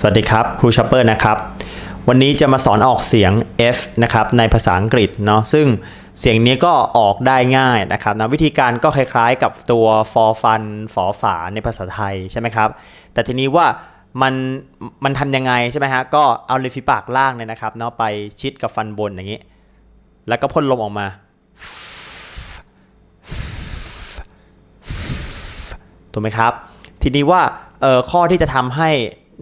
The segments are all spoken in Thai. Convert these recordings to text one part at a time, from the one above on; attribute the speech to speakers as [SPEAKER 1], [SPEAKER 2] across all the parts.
[SPEAKER 1] สวัสดีครับครูชอปเปอร์นะครับ วันนี้จะมาสอนออกเสียง F นะครับในภาษาอังกฤษเนาะซึ่งเสียงนี้ก็ออกได้ง่ายนะครับนะวิธีการก็คล้ายๆกับตัว for fun ฝอฝาในภาษาไทยใช่ไหมครับ แต่ทีนี้ว่ามันมันทำยังไงใช่ไหมฮะก็เอาริมฝีปากล่างเนี่ยนะครับเนาะไปชิดกับฟันบนอย่างนี้ แล้วก็พ่นลมออกมาถูกไหมครับ ทีนี้ว่าเออข้อที่จะทำให้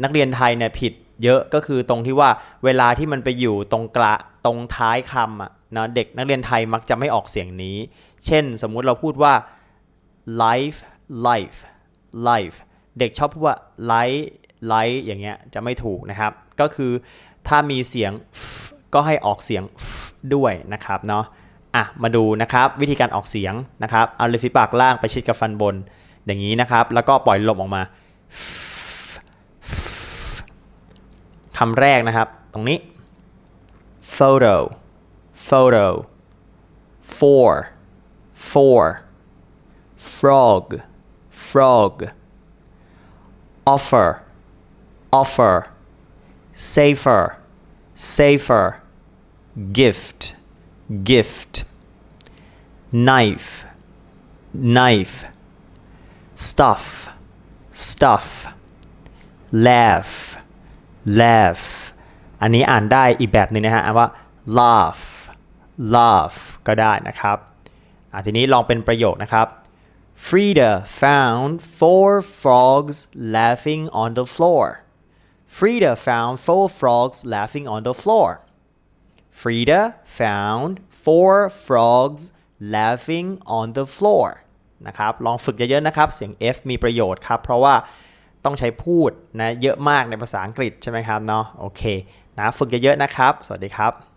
[SPEAKER 1] นักเรียนไทยเนี่ยผิดเยอะก็คือตรงที่ว่าเวลาที่มันไปอยู่ตรงกระตรงท้ายคำอะนะเด็กนักเรียนไทยมักจะไม่ออกเสียงนี้ เช่นสมมุติเราพูดว่า life life life เด็กชอบพูดว่า life life อย่างเงี้ยจะไม่ถูกนะครับ ก็คือถ้ามีเสียงก็ให้ออกเสียงด้วยนะครับเนาะอะมาดูนะครับวิธีการออกเสียงนะครับเอาริมฝีปากล่างไปชิดกับฟันบนอย่างนี้นะครับ แล้วก็ปล่อยลมออกมา คำแรกนะครับ ตรงนี้ photo photo for for frog frog offer offer safer safer gift gift knife knife stuff stuff laugh laugh อันนี้อ่านได้อีกแบบหนึงนะฮะอ่านว่า laugh laugh ก็ได้นะครับทีนี้ลองเป็นประโยคนะครับ Frida found four frogs laughing on the floor Frida found four frogs laughing on the floor Frida found four frogs laughing on the floor นะครับ ลองฝึกเยอะๆนะครับ เสียง F มีประโยชน์ครับ เพราะว่า ต้องใช้พูดนะเยอะมากในภาษาอังกฤษใช่ไหมครับเนาะโอเคนะฝึกเยอะๆนะครับ สวัสดีครับ